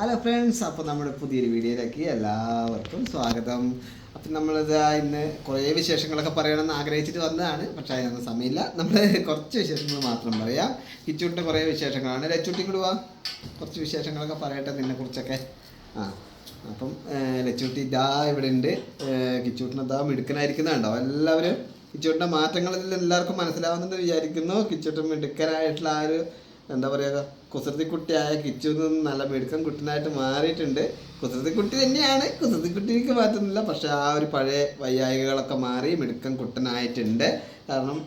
Hello friends അപ്പോൾ നമ്മുടെ പുതിയൊരു വീഡിയോയിലേക്ക് എല്ലാവർക്കും സ്വാഗതം. അപ്പം നമ്മളിത് ഇന്ന് കുറേ വിശേഷങ്ങളൊക്കെ പറയണമെന്ന് ആഗ്രഹിച്ചിട്ട് വന്നതാണ്. പക്ഷേ അതിനൊന്നും സമയമില്ല. നമ്മൾ കുറച്ച് വിശേഷങ്ങൾ മാത്രം പറയാം. കിച്ചുട്ടിന്റെ കുറേ വിശേഷങ്ങളാണ്. ലച്ചൂട്ടി കൂടി വാ. കുറച്ച് വിശേഷങ്ങളൊക്കെ പറയട്ടെ നിന്നെ കുറിച്ചൊക്കെ ആ അപ്പം ലച്ചുട്ടി ലച്ചൂട്ടി ഇതാ ഇവിടെ ഉണ്ട്. കിച്ചൂട്ടിന് ഇതാ മിടുക്കനായിരിക്കുന്നുണ്ടോ? എല്ലാവരും കിച്ചൂട്ടിന്റെ മാറ്റങ്ങളിൽ എല്ലാവർക്കും മനസ്സിലാവുന്നുണ്ട് വിചാരിക്കുന്നു. കിച്ചൂട്ടൻ മിടുക്കനായിട്ടുള്ള ആ ഒരു എന്താ പറയുക കുസൃതി കുട്ടിയായ കിച്ചു നിന്ന് നല്ല മിടുക്കം കുട്ടനായിട്ട് മാറിയിട്ടുണ്ട്. കുസൃതി കുട്ടി തന്നെയാണ്. കുസൃതി കുട്ടിക്ക് മാറ്റുന്നില്ല പക്ഷെ ആ ഒരു പഴയ വയ്യായികളൊക്കെ മാറി മിടുക്കം കുട്ടനായിട്ടുണ്ട്. കാരണം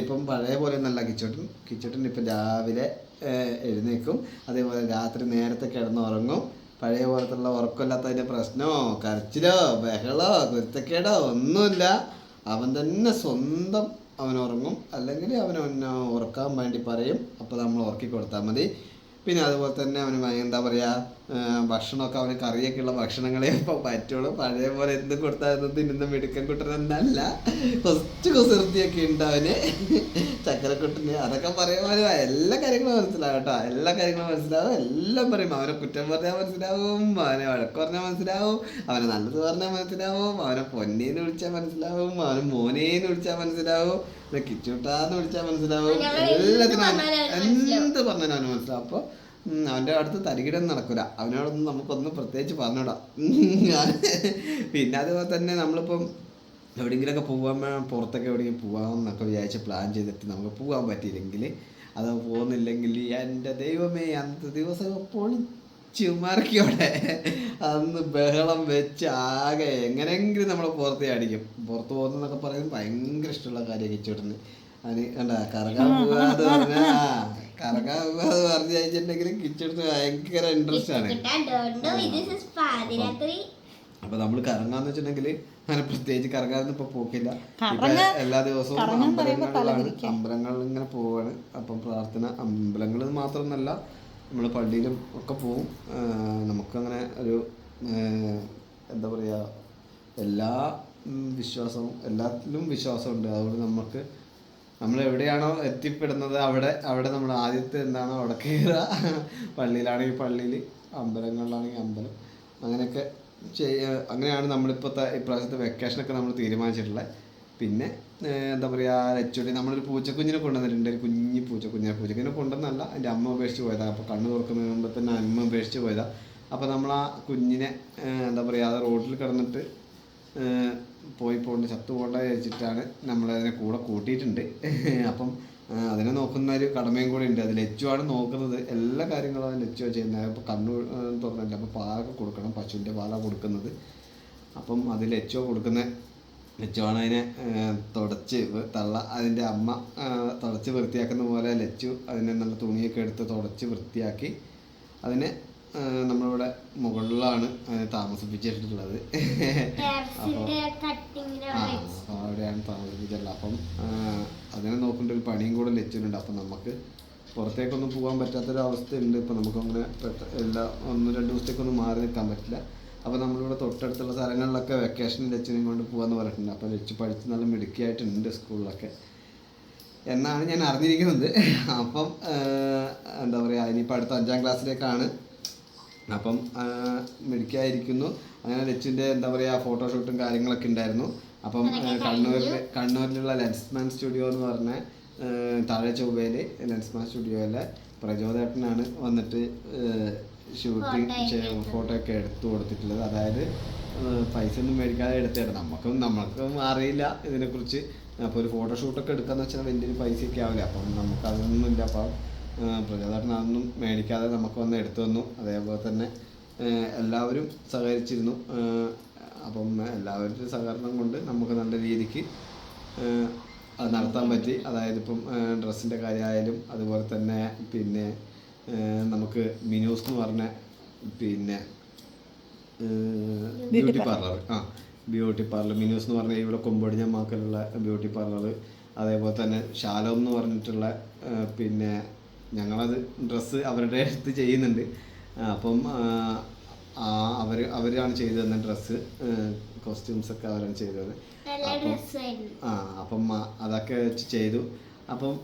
ഇപ്പം പഴയ പോലെ നല്ല കിച്ചോട്ടൻ. കിച്ചോട്ടൻ ഇപ്പം രാവിലെ എഴുന്നേക്കും. അതേപോലെ രാത്രി നേരത്തെ കിടന്നുറങ്ങും. പഴയ പോലത്തുള്ള ഉറക്കമില്ലാത്തതിന്റെ പ്രശ്നമോ കരച്ചിലോ ബഹളോ കുരുത്തക്കേടോ ഒന്നുമില്ല. അവൻ തന്നെ സ്വന്തം അവൻ ഉറങ്ങും അല്ലെങ്കിൽ അവൻ ഉറക്കാൻ വേണ്ടി പറയും. അപ്പോൾ നമ്മൾ ഉറക്കി കൊടുത്താൽ മതി. പിന്നെ അതുപോലെ തന്നെ അവന് എന്താ പറയുക? ഭക്ഷണമൊക്കെ അവന് കറിയൊക്കെയുള്ള ഭക്ഷണങ്ങളെ ഇപ്പോൾ പറ്റുള്ളൂ. പഴയ പോലെ എന്ത് കൊടുത്താൽ തിന്നുന്ന മിടുക്കൻ കുട്ടനെന്നല്ല കുറച്ച് കുസൃതിയൊക്കെ ഉണ്ട് അവന്. ചക്കരക്കുട്ടന് അതൊക്കെ പറയുമ്പോൾ എല്ലാ കാര്യങ്ങളും മനസ്സിലാവും കേട്ടോ. എല്ലാ കാര്യങ്ങളും മനസ്സിലാവും. എല്ലാം പറയും. അവനെ കുറ്റം പറഞ്ഞാൽ മനസ്സിലാവും. അവനെ വഴക്ക് പറഞ്ഞാൽ മനസ്സിലാവും. അവനെ നല്ലത് പറഞ്ഞാൽ മനസ്സിലാവും. അവനെ പൊന്നേന്ന് വിളിച്ചാൽ മനസ്സിലാവും. അവനെ മോനേന്ന് വിളിച്ചാൽ മനസ്സിലാവും. കിച്ചുട്ടാന്ന് വിളിച്ചാൽ മനസ്സിലാവും. എല്ലാത്തിനും. എന്ത് പറഞ്ഞാലും അവന് മനസ്സിലാവും. അപ്പോൾ അവന്റെ അടുത്ത് തരികിടം നടക്കൂല. അവനോടൊന്നും നമുക്കൊന്നും പ്രത്യേകിച്ച് പറഞ്ഞൂടാ. പിന്നെ അതുപോലെ തന്നെ നമ്മളിപ്പം എവിടെയെങ്കിലുമൊക്കെ പോകാൻ പുറത്തൊക്കെ എവിടെയെങ്കിലും പോകാമെന്നൊക്കെ വിചാരിച്ച് പ്ലാൻ ചെയ്തിട്ട് നമുക്ക് പോകാൻ പറ്റിയില്ലെങ്കിൽ അത് പോകുന്നില്ലെങ്കിൽ എന്റെ ദൈവമേ അന്നത്തെ ദിവസം പൊളിച്ചു അന്ന് ബഹളം വെച്ച് ആകെ എങ്ങനെയെങ്കിലും നമ്മൾ പുറത്തേ അടിക്കും. പുറത്ത് പോകുന്നതെന്നൊക്കെ പറയുന്നത് ഭയങ്കര ഇഷ്ടമുള്ള കാര്യം കിച്ചോട്ടിന് അതിന് കണ്ട? കറങ്ങാൻ പോകാന്ന് ആ, കറങ്ങാൻ അത് പറഞ്ഞു കഴിഞ്ഞിട്ടുണ്ടെങ്കിൽ കിച്ചെടുത്ത് ഭയങ്കര ഇൻട്രസ്റ്റ് ആണ്. അപ്പൊ നമ്മൾ കറങ്ങാന്ന് വെച്ചിട്ടുണ്ടെങ്കിൽ അങ്ങനെ പ്രത്യേകിച്ച് കറങ്ങാനൊന്നും ഇപ്പൊ പോക്കില്ല. എല്ലാ ദിവസവും അമ്പലങ്ങളിലാണ് അമ്പലങ്ങളിൽ ഇങ്ങനെ പോവാണ്. അപ്പം പ്രാർത്ഥന അമ്പലങ്ങളിൽ മാത്രമൊന്നല്ല നമ്മൾ പള്ളിയിലും ഒക്കെ പോവും. നമുക്കങ്ങനെ ഒരു എന്താ പറയുക എല്ലാ വിശ്വാസവും എല്ലാത്തിലും വിശ്വാസമുണ്ട്. അതുകൊണ്ട് നമുക്ക് നമ്മൾ എവിടെയാണോ എത്തിപ്പെടുന്നത് അവിടെ അവിടെ നമ്മൾ ആദ്യത്തെ എന്താണോ അവിടെ കയറുക. പള്ളിയിലാണെങ്കിൽ പള്ളിയിൽ അമ്പലങ്ങളിലാണെങ്കിൽ അമ്പലം. അങ്ങനെയൊക്കെ ചെയ്യ അങ്ങനെയാണ് നമ്മളിപ്പോഴത്തെ ഇപ്രാവശ്യത്തെ വെക്കേഷനൊക്കെ നമ്മൾ തീരുമാനിച്ചിട്ടുള്ളത്. പിന്നെ എന്താ പറയുക എച്ചുടി നമ്മളൊരു പൂച്ചക്കുഞ്ഞിനെ കൊണ്ടുവന്നിട്ടുണ്ട്. ഒരു കുഞ്ഞി പൂച്ചക്കുഞ്ഞിനെ. പൂച്ചക്കുഞ്ഞിനെ കൊണ്ടുവന്നല്ല എന്റെ അമ്മ ഉപേക്ഷിച്ച് പോയതാണ് അപ്പോൾ കണ്ണു തുറക്കുന്നതിന് മുമ്പ് തന്നെ അമ്മ ഉപേക്ഷിച്ച് പോയതാണ് അപ്പോൾ നമ്മൾ ആ കുഞ്ഞിനെ എന്താ പറയുക അത് റോഡിൽ കിടന്നിട്ട് പോയി പോകേണ്ട ചത്തു പോകേണ്ട വിചാരിച്ചിട്ടാണ് നമ്മളതിനെ കൂടെ കൂട്ടിയിട്ടുണ്ട്. അപ്പം അതിനെ നോക്കുന്ന ഒരു കടമയും കൂടെ ഉണ്ട്. അത് ലച്ചുവാണ് നോക്കുന്നത്. എല്ലാ കാര്യങ്ങളും അത് ലച്ചുവാണ് ചെയ്യുന്നത്. അപ്പോൾ കണ്ണു തുറന്നില്ല. അപ്പോൾ പാലൊക്കെ കൊടുക്കണം. പശുവിന്റെ പാലാണ് കൊടുക്കുന്നത്. അപ്പം അത് ലച്ചുവാ കൊടുക്കുന്ന. ലച്ചുവാണ് അതിനെ തുടച്ച് തള്ള അതിന്റെ അമ്മ തുടച്ച് വൃത്തിയാക്കുന്ന പോലെ ലച്ചു അതിനെ നല്ല തുണിയൊക്കെ എടുത്ത് തുടച്ച് വൃത്തിയാക്കി അതിനെ നമ്മളിവിടെ മുകളിലാണ് താമസിപ്പിച്ചിട്ടുള്ളത്. അപ്പോൾ അവിടെയാണ് താമസിപ്പിച്ചിട്ടുള്ളത്. അപ്പം അതിനെ നോക്കേണ്ട ഒരു പണിയും കൂടെ ലഭിച്ചിട്ടുണ്ട് അപ്പം നമുക്ക് പുറത്തേക്കൊന്നും പോകാൻ പറ്റാത്തൊരവസ്ഥയുണ്ട്. ഇപ്പം നമുക്കങ്ങനെ എല്ലാ ഒന്ന് രണ്ട് ദിവസത്തേക്കൊന്നും മാറി നിൽക്കാൻ പറ്റില്ല. അപ്പോൾ നമ്മളിവിടെ തൊട്ടടുത്തുള്ള സ്ഥലങ്ങളിലൊക്കെ വെക്കേഷൻ ലച്ചിനെയും കൊണ്ട് പോകാമെന്ന് പറഞ്ഞിട്ടുണ്ട്. അപ്പോൾ ലച്ച് പഠിച്ച് നല്ല മിടുക്കിയായിട്ടുണ്ട് സ്കൂളിലൊക്കെ. എന്നാണ് ഞാൻ അറിഞ്ഞിരിക്കുന്നത്. അപ്പം എന്താ പറയുക ഇനിയിപ്പോൾ അടുത്ത അഞ്ചാം ക്ലാസ്സിലേക്കാണ് അപ്പം മിടുക്കിയായിരിക്കുന്നു. അങ്ങനെ ലച്ചിന്റെ എന്താ പറയുക ഫോട്ടോഷൂട്ടും കാര്യങ്ങളൊക്കെ ഉണ്ടായിരുന്നു. അപ്പം കണ്ണൂരിൽ കണ്ണൂരിലുള്ള ലെൻസ്മാൻ സ്റ്റുഡിയോ എന്ന് പറഞ്ഞ താഴെ ചൊവ്വയിൽ ലെൻസ്മാൻ സ്റ്റുഡിയോയിലെ പ്രചോദേട്ടനാണ് വന്നിട്ട് ഷൂട്ടിങ് ഫോട്ടോ ഒക്കെ എടുത്തു കൊടുത്തിട്ടുള്ളത്. അതായത് പൈസ ഒന്നും മേടിക്കാതെ എടുത്തിട്ട് നമുക്കും നമുക്കും അറിയില്ല ഇതിനെക്കുറിച്ച്. അപ്പോൾ ഒരു ഫോട്ടോഷൂട്ടൊക്കെ എടുക്കാന്ന് വെച്ചാൽ വലിയൊരു പൈസയൊക്കെ ആവില്ല. അപ്പം നമുക്ക് അതൊന്നും ഇല്ല അപ്പം പ്രചോദനം അതൊന്നും മേടിക്കാതെ നമുക്ക് വന്ന് എടുത്തു തന്നു അതേപോലെ തന്നെ എല്ലാവരും സഹകരിച്ചിരുന്നു. അപ്പം എല്ലാവരുടെ സഹകരണം കൊണ്ട് നമുക്ക് നല്ല രീതിക്ക് അത് നടത്താൻ പറ്റി. അതായത് ഇപ്പം ഡ്രസ്സിന്റെ കാര്യമായാലും അതുപോലെ തന്നെ പിന്നെ നമുക്ക് മിനൂസ് എന്ന് പറഞ്ഞ പിന്നെ ബ്യൂട്ടി പാർലർ. ആ ബ്യൂട്ടി പാർലർ. മിനൂസ് എന്ന് പറഞ്ഞാൽ ഇവിടെ കൊമ്പടിഞ്ഞ മാക്കലുള്ള ബ്യൂട്ടി പാർലർ. അതേപോലെ തന്നെ ശാലം എന്ന് പറഞ്ഞിട്ടുള്ള പിന്നെ ഞങ്ങളത് ഡ്രസ്സ് അവരുടെ അടുത്ത് ചെയ്യുന്നുണ്ട്. അപ്പം അവർ അവരാണ് ചെയ്തു തന്ന ഡ്രസ്സ് കോസ്റ്റ്യൂംസ് ഒക്കെ അവരാണ് ചെയ്തത് നല്ല ഡ്രസ്സായിരുന്നു ആ അപ്പം അതൊക്കെ വെച്ച് ചെയ്തു. അപ്പം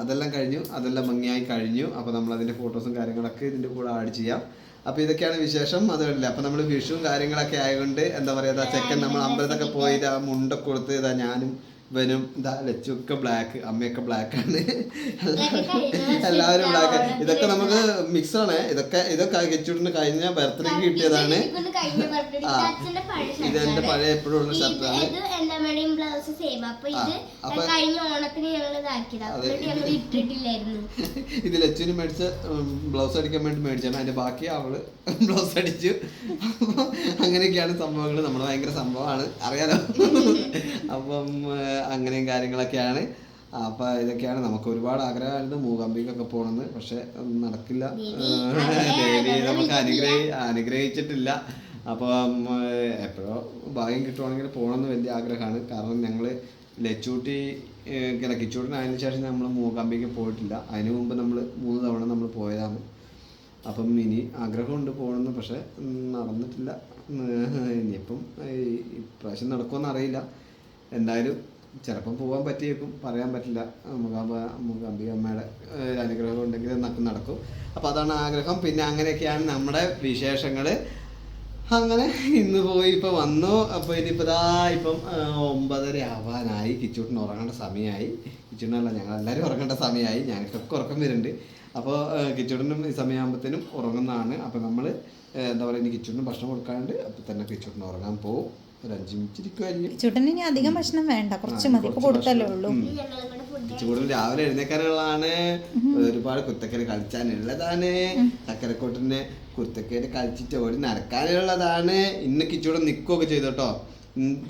അതെല്ലാം കഴിഞ്ഞു. അതെല്ലാം ഭംഗിയായി കഴിഞ്ഞു. അപ്പോൾ നമ്മൾ അതിന്റെ ഫോട്ടോസും കാര്യങ്ങളൊക്കെ ഇതിന്റെ കൂടെ ആഡ് ചെയ്യാം. അപ്പോൾ ഇതൊക്കെയാണ് വിശേഷം. അതുകൊണ്ടല്ലേ അപ്പം നമ്മൾ വിഷുവും കാര്യങ്ങളൊക്കെ ആയതുകൊണ്ട് എന്താ പറയുക ചെക്കൻ നമ്മൾ അമ്പലത്തൊക്കെ പോയി ഇതാ മുണ്ടൊക്കെ കൊടുത്ത് ഇതാ ഞാനും ഇവനും ഇതാ ലച്ചൊക്കെ ബ്ലാക്ക് അമ്മയൊക്കെ ബ്ലാക്ക് ആണ്. എല്ലാവരും ബ്ലാക്ക് ഇതൊക്കെ നമുക്ക് മിക്സ് ആണ്. ഇതൊക്കെ ഇതൊക്കെ കിച്ചൂട്ടിന് കഴിഞ്ഞ ബർത്ത്ഡേക്ക് കിട്ടിയതാണ്. ഇത് എന്റെ പഴയ എപ്പോഴും ഉള്ള ഷർട്ട് ഷർട്ടാണ് ഇത് ലച്ചുവിന് മേടിച്ച ബ്ലൗസ് അടിക്കാൻ വേണ്ടി മേടിച്ചാണ്. അതിന്റെ ബാക്കി അവൾ ബ്ലൗസ് അടിച്ചു. അങ്ങനെയൊക്കെയാണ് സംഭവങ്ങൾ നമ്മൾ ഭയങ്കര സംഭവമാണ്. അറിയാലോ? അപ്പം അങ്ങനെയും കാര്യങ്ങളൊക്കെയാണ്. അപ്പൊ ഇതൊക്കെയാണ് നമുക്ക് ഒരുപാട് ആഗ്രഹമായിരുന്നു മൂകാംബികൊക്കെ പോകണമെന്ന് പക്ഷെ നടക്കില്ല. ദേവി, നമുക്ക് അനുഗ്രഹി അനുഗ്രഹിച്ചിട്ടില്ല. അപ്പം എപ്പോഴോ ഭാഗ്യം കിട്ടുവാണെങ്കിൽ പോകണമെന്ന് വലിയ ആഗ്രഹമാണ്. കാരണം ഞങ്ങൾ ലച്ചൂട്ടി കിച്ചൂട്ടിനായതിനു ശേഷം നമ്മൾ മൂകാംബിക്ക് പോയിട്ടില്ല. അതിനു മുമ്പ് നമ്മൾ മൂന്ന് തവണ നമ്മൾ പോയതാണ്. അപ്പം ഇനി ആഗ്രഹമുണ്ട് പോകണമെന്ന് പക്ഷെ നടന്നിട്ടില്ല. ഇനിയിപ്പം ഇപ്രാവശ്യം നടക്കുമെന്ന് അറിയില്ല എന്തായാലും ചിലപ്പം പോകാൻ പറ്റിയേക്കും പറയാൻ പറ്റില്ല. മൂകാംബ മൂകാംബിക അമ്മയുടെ അനുഗ്രഹം ഉണ്ടെങ്കിൽ എന്നൊക്കെ നടക്കും. അപ്പോൾ അതാണ് ആഗ്രഹം. പിന്നെ അങ്ങനെയൊക്കെയാണ് നമ്മുടെ വിശേഷങ്ങൾ അങ്ങനെ ഇന്ന് പോയി ഇപ്പോൾ വന്നു. അപ്പോൾ ഇനിയിപ്പോൾ ദാ ഇപ്പം ഒമ്പതര ആവാനായി. കിച്ചൂട്ടിന് ഉറങ്ങേണ്ട സമയമായി കിച്ചൂട്ടിനല്ല ഞങ്ങൾ എല്ലാവരും ഉറങ്ങേണ്ട സമയമായി ഞങ്ങൾക്കൊക്കെ ഉറക്കം വരുന്നുണ്ട്. അപ്പോൾ കിച്ചൂടിനും ഈ സമയമാകുമ്പോഴത്തേനും ഉറങ്ങുന്നതാണ്. അപ്പോൾ നമ്മൾ എന്താ പറയുക ഇനി കിച്ചൂടിന് ഭക്ഷണം കൊടുക്കാണ്ട് അപ്പോൾ തന്നെ കിച്ചൂട്ടിന് ഉറങ്ങാൻ പോകും ഒരു അഞ്ച് മിനിറ്റ് ഇരിക്കുമായിരിക്കും ചുട്ടന് ഇനി അധികം ഭക്ഷണം വേണ്ട. കുറച്ച് മതി. ഇപ്പൊ കൊടുത്തല്ലേ. ഉള്ളൂ. ചൂടും രാവിലെ എഴുന്നേക്കാനുള്ളതാണ് ഒരുപാട് കുത്തക്കര കളിച്ചാനുള്ളതാണ്. ചക്കരക്കോട്ടിന് കുത്തക്കേട് കളിച്ചിട്ട് ഓടി നടക്കാനുള്ളതാണ്. ഇന്ന് കിച്ചൂടെ നിൽക്കുകയൊക്കെ ചെയ്തു കേട്ടോ.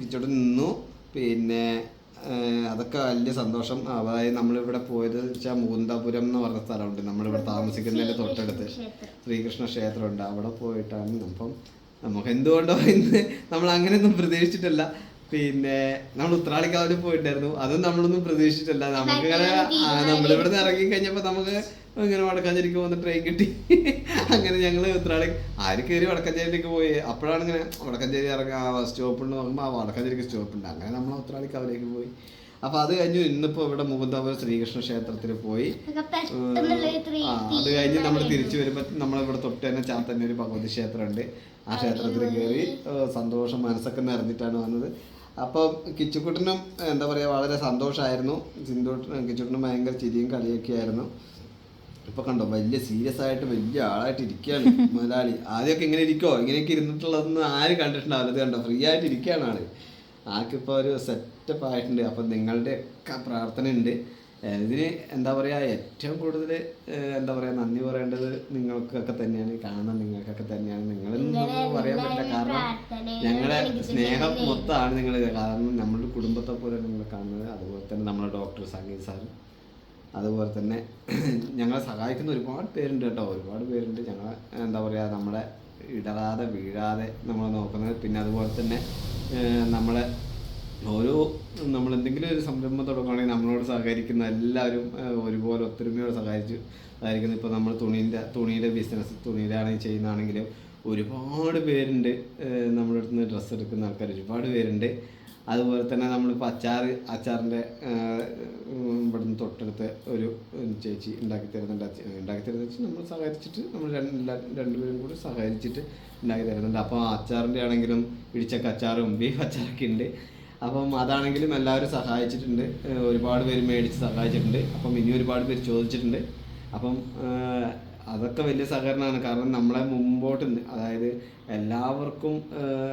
കിച്ചൂടെ നിന്നു. പിന്നെ അതൊക്കെ വലിയ സന്തോഷം. അതായത് നമ്മളിവിടെ പോയത് വെച്ചാൽ മുകുന്ദപുരം എന്ന് പറഞ്ഞ സ്ഥലമുണ്ട്. നമ്മളിവിടെ താമസിക്കുന്നതിന്റെ തൊട്ടടുത്ത്. ക്ഷേത്രം. ശ്രീകൃഷ്ണ ക്ഷേത്രമുണ്ട് അവിടെ പോയിട്ടാണ്. അപ്പം നമുക്ക് എന്തുകൊണ്ടോ ഇന്ന് നമ്മൾ അങ്ങനെയൊന്നും പ്രതീക്ഷിച്ചിട്ടില്ല. പിന്നെ നമ്മൾ ഉത്രാളിക്കാവിൽ പോയിട്ടായിരുന്നു അതും നമ്മളൊന്നും പ്രതീക്ഷിച്ചിട്ടില്ല. നമുക്ക് നമ്മളിവിടെ നിന്ന് ഇറങ്ങി കഴിഞ്ഞപ്പോൾ നമുക്ക് ഇങ്ങനെ വടക്കാഞ്ചേരിക്ക് പോകുന്ന ട്രെയിൻ കിട്ടി. അങ്ങനെ ഞങ്ങൾ ഉത്രാളി ആര് കയറി വടക്കാഞ്ചേരിയിലേക്ക് പോയി? അപ്പോഴാണ് ഇങ്ങനെ വടക്കാഞ്ചേരി ഇറങ്ങുക സ്റ്റോപ്പ് ഉണ്ട് നോക്കുമ്പോൾ ആ വടക്കാഞ്ചേരിക്ക് സ്റ്റോപ്പ് ഉണ്ട്. അങ്ങനെ നമ്മൾ ഉത്രാളിക്കാവിലേക്ക് പോയി. അപ്പോൾ അത് കഴിഞ്ഞ് ഇന്നിപ്പോ ഇവിടെ മുകുന്ദാപുരം ശ്രീകൃഷ്ണ ക്ഷേത്രത്തിൽ പോയി. ആ, അത് കഴിഞ്ഞ് നമ്മൾ തിരിച്ചു വരുമ്പോൾ നമ്മളിവിടെ തൊട്ട് തന്നെ ചാത്തന്നെ ഒരു ഭഗവതി ക്ഷേത്രമുണ്ട്. ആ ക്ഷേത്രത്തിൽ കയറി സന്തോഷം മനസ്സൊക്കെ നിറഞ്ഞിട്ടാണ് വന്നത്. അപ്പം കിച്ചുക്കുട്ടനും എന്താ പറയുക വളരെ സന്തോഷമായിരുന്നു സിന്ധുട്ടനും കിച്ചുക്കുട്ടനും ഭയങ്കര ചിരിയും കളിയൊക്കെ ആയിരുന്നു. ഇപ്പൊ കണ്ടോ വലിയ സീരിയസ് ആയിട്ട് വലിയ ആളായിട്ട് ഇരിക്കുകയാണ് മുതലാളി ആദ്യമൊക്കെ ഇങ്ങനെ ഇരിക്കോ ഇങ്ങനെയൊക്കെ ഇരുന്നിട്ടുള്ളതൊന്നും ആരും കണ്ടിട്ടുണ്ടാവില്ല. ഇത് കണ്ടോ ഫ്രീ ആയിട്ട് ഇരിക്കുകയാണ് ആൾ. ആൾക്കിപ്പോ ഒരു സെറ്റപ്പ് ആയിട്ടുണ്ട് അപ്പം നിങ്ങളുടെ ഒക്കെ പ്രാർത്ഥന ഉണ്ട് ഇതിന് എന്താ പറയുക ഏറ്റവും കൂടുതൽ എന്താ പറയുക നന്ദി പറയേണ്ടത് നിങ്ങൾക്കൊക്കെ തന്നെയാണ്. കാണാൻ നിങ്ങൾക്കൊക്കെ തന്നെയാണ്. നിങ്ങളെന്നൊന്നും പറയാൻ പറ്റില്ല. കാരണം ഞങ്ങളെ സ്നേഹം. മൊത്തമാണ് നിങ്ങൾ കാരണം നമ്മളുടെ കുടുംബത്തെ പോലെ നിങ്ങൾ കാണുന്നത്. അതുപോലെ തന്നെ നമ്മുടെ ഡോക്ടർ സംഗീത് സാർ. അതുപോലെ തന്നെ ഞങ്ങളെ സഹായിക്കുന്ന ഒരുപാട് പേരുണ്ട് കേട്ടോ. ഒരുപാട് പേരുണ്ട്. ഞങ്ങളെ എന്താ പറയുക നമ്മളെ ഇടറാതെ വീഴാതെ നമ്മളെ നോക്കുന്നത്. പിന്നെ അതുപോലെ തന്നെ നമ്മളെ ഓരോ നമ്മൾ എന്തെങ്കിലും ഒരു സംരംഭം തുടങ്ങുകയാണെങ്കിൽ നമ്മളോട് സഹകരിക്കുന്ന എല്ലാവരും ഒരുപോലെ ഒത്തൊരുമയോടെ സഹായിച്ച് സഹായിക്കുന്നത് ഇപ്പോൾ നമ്മൾ തുണീന്റെ തുണിയുടെ ബിസിനസ് തുണിയിലാണെങ്കിൽ ചെയ്യുന്നതാണെങ്കിലും ഒരുപാട് പേരുണ്ട് നമ്മുടെ അടുത്ത് നിന്ന് ഡ്രസ്സ് എടുക്കുന്ന ആൾക്കാർ ഒരുപാട് പേരുണ്ട്. അതുപോലെ തന്നെ നമ്മളിപ്പോൾ അച്ചാർ അച്ചാറിന്റെ ഇവിടുന്ന് തൊട്ടടുത്ത് ഒരു ചേച്ചി ഉണ്ടാക്കി തരുന്നുണ്ട്. ഉണ്ടാക്കി തരുന്ന വെച്ചാൽ നമ്മൾ സഹകരിച്ചിട്ട് നമ്മൾ രണ്ടുപേരും കൂടി സഹകരിച്ചിട്ട് ഉണ്ടാക്കി തരുന്നുണ്ട്. അപ്പോൾ അച്ചാറിന്റെ ആണെങ്കിലും ഇടിച്ചക്ക അച്ചാറും ബീഫ് അച്ചാറൊക്കെ ഉണ്ട്. അപ്പം അതാണെങ്കിലും എല്ലാവരും സഹായിച്ചിട്ടുണ്ട്. ഒരുപാട് പേര് മേടിച്ച് സഹായിച്ചിട്ടുണ്ട്. അപ്പം ഇനി ഒരുപാട് പേര് ചോദിച്ചിട്ടുണ്ട്. അപ്പം അതൊക്കെ വലിയ സഹകരണമാണ്. കാരണം നമ്മളെ മുമ്പോട്ട് അതായത് എല്ലാവർക്കും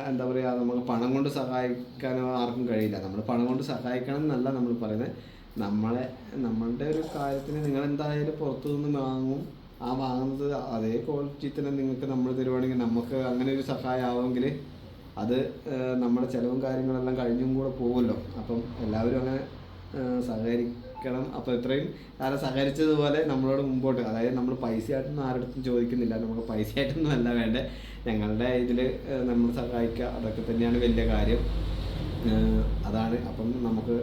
എന്താ പറയുക നമുക്ക് പണം കൊണ്ട് സഹായിക്കാനോ ആർക്കും കഴിയില്ല. നമ്മൾ പണം കൊണ്ട് സഹായിക്കണം എന്നല്ല നമ്മൾ പറയുന്നത്. നമ്മളെ നമ്മളുടെ ഒരു കാര്യത്തിന് നിങ്ങൾ എന്തായാലും പുറത്തു നിന്ന് വാങ്ങും. ആ വാങ്ങുന്നത് അതേ ക്വാളിറ്റി തന്നെ നിങ്ങൾക്ക് നമ്മൾ തരുവാണെങ്കിൽ നമുക്ക് അങ്ങനെ ഒരു സഹായം ആവുമെങ്കിൽ അത് നമ്മുടെ ചിലവും കാര്യങ്ങളെല്ലാം കഴിഞ്ഞും കൂടെ പോകുമല്ലോ. അപ്പം എല്ലാവരും അങ്ങനെ സഹകരിക്കണം. അപ്പോൾ ഇത്രയും കാലം സഹകരിച്ചതുപോലെ നമ്മളോട് മുമ്പോട്ട് അതായത് നമ്മൾ പൈസയായിട്ടൊന്നും ആരുടെ ചോദിക്കുന്നില്ല. നമുക്ക് പൈസയായിട്ടൊന്നും അല്ല വേണ്ടേ. ഞങ്ങളുടെ ഇതിൽ നമ്മൾ സഹായിക്കുക അതൊക്കെ തന്നെയാണ് വലിയ കാര്യം. അതാണ്. അപ്പം നമുക്ക്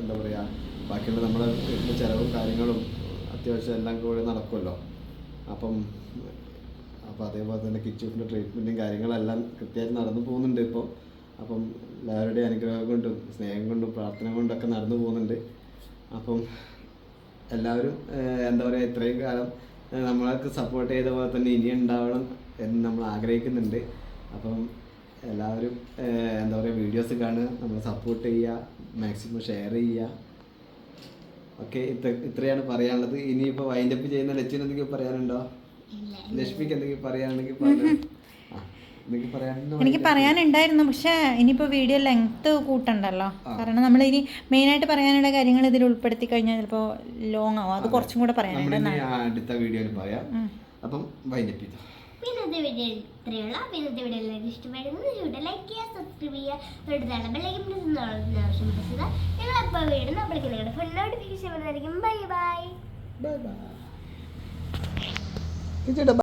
എന്താ പറയുക ബാക്കിയുള്ള നമ്മുടെ ചിലവും കാര്യങ്ങളും അത്യാവശ്യം എല്ലാം കൂടെ നടക്കുമല്ലോ. അപ്പം അപ്പോൾ അതേപോലെ തന്നെ കിച്ചുവിന്റെ ട്രീറ്റ്മെന്റും കാര്യങ്ങളെല്ലാം കൃത്യമായിട്ട് നടന്നു പോകുന്നുണ്ട് ഇപ്പോൾ അപ്പം എല്ലാവരുടെയും അനുഗ്രഹം കൊണ്ടും സ്നേഹം കൊണ്ടും പ്രാർത്ഥന കൊണ്ടൊക്കെ നടന്നു പോകുന്നുണ്ട്. അപ്പം എല്ലാവരും എന്താ പറയുക ഇത്രയും കാലം നമ്മളൊക്കെ സപ്പോർട്ട് ചെയ്ത പോലെ തന്നെ ഇനി ഉണ്ടാവണം എന്ന് നമ്മൾ ആഗ്രഹിക്കുന്നുണ്ട്. അപ്പം എല്ലാവരും എന്താ പറയുക വീഡിയോസ് കാണുക നമ്മൾ സപ്പോർട്ട് ചെയ്യുക മാക്സിമം ഷെയർ ചെയ്യുക. ഓക്കെ ഇത്ര ഇത്രയാണ് പറയാനുള്ളത്. ഇനിയിപ്പോൾ വൈൻഡപ്പ് ചെയ്യുന്ന ലക്ഷ്യം എന്തെങ്കിലും പറയാനുണ്ടോ? ലക്ഷ്മിക്ക് എന്തെങ്കിലും പറയാനുണ്ടെങ്കിൽ എനിക്ക് പറയാനുണ്ടായിരുന്നു പക്ഷേ ഇനിയിപ്പോൾ വീഡിയോ ലെങ്ത് കൂട്ടണ്ടല്ലോ. കാരണം നമ്മൾ ഇനി മെയിൻ ആയിട്ട് പറയാനുള്ള കാര്യങ്ങൾ ഇതിൽ ഉൾപ്പെടുത്തി കഴിഞ്ഞാൽ ചിലപ്പോൾ ലോങ് ആവും. അത് കുറച്ചും കൂടെ പറയാനുണ്ട്. അടുത്ത വീഡിയോയിൽ പറയാം. അപ്പം വൈകിട്ട് വീഡിയോ ഇത്രയുള്ള വീഡിയോ എല്ലാവർക്കും ഇഷ്ടപ്പെടുന്നത് ഇവിടെ ലൈക്ക് ചെയ്യുക സബ്സ്ക്രൈബ് ചെയ്യുക തൊട്ട് ഞങ്ങൾ അപ്പോൾ നിങ്ങളുടെ നോട്ടിഫിക്കേഷൻ വരുന്നതായിരിക്കും. By bye bye by 就是一把。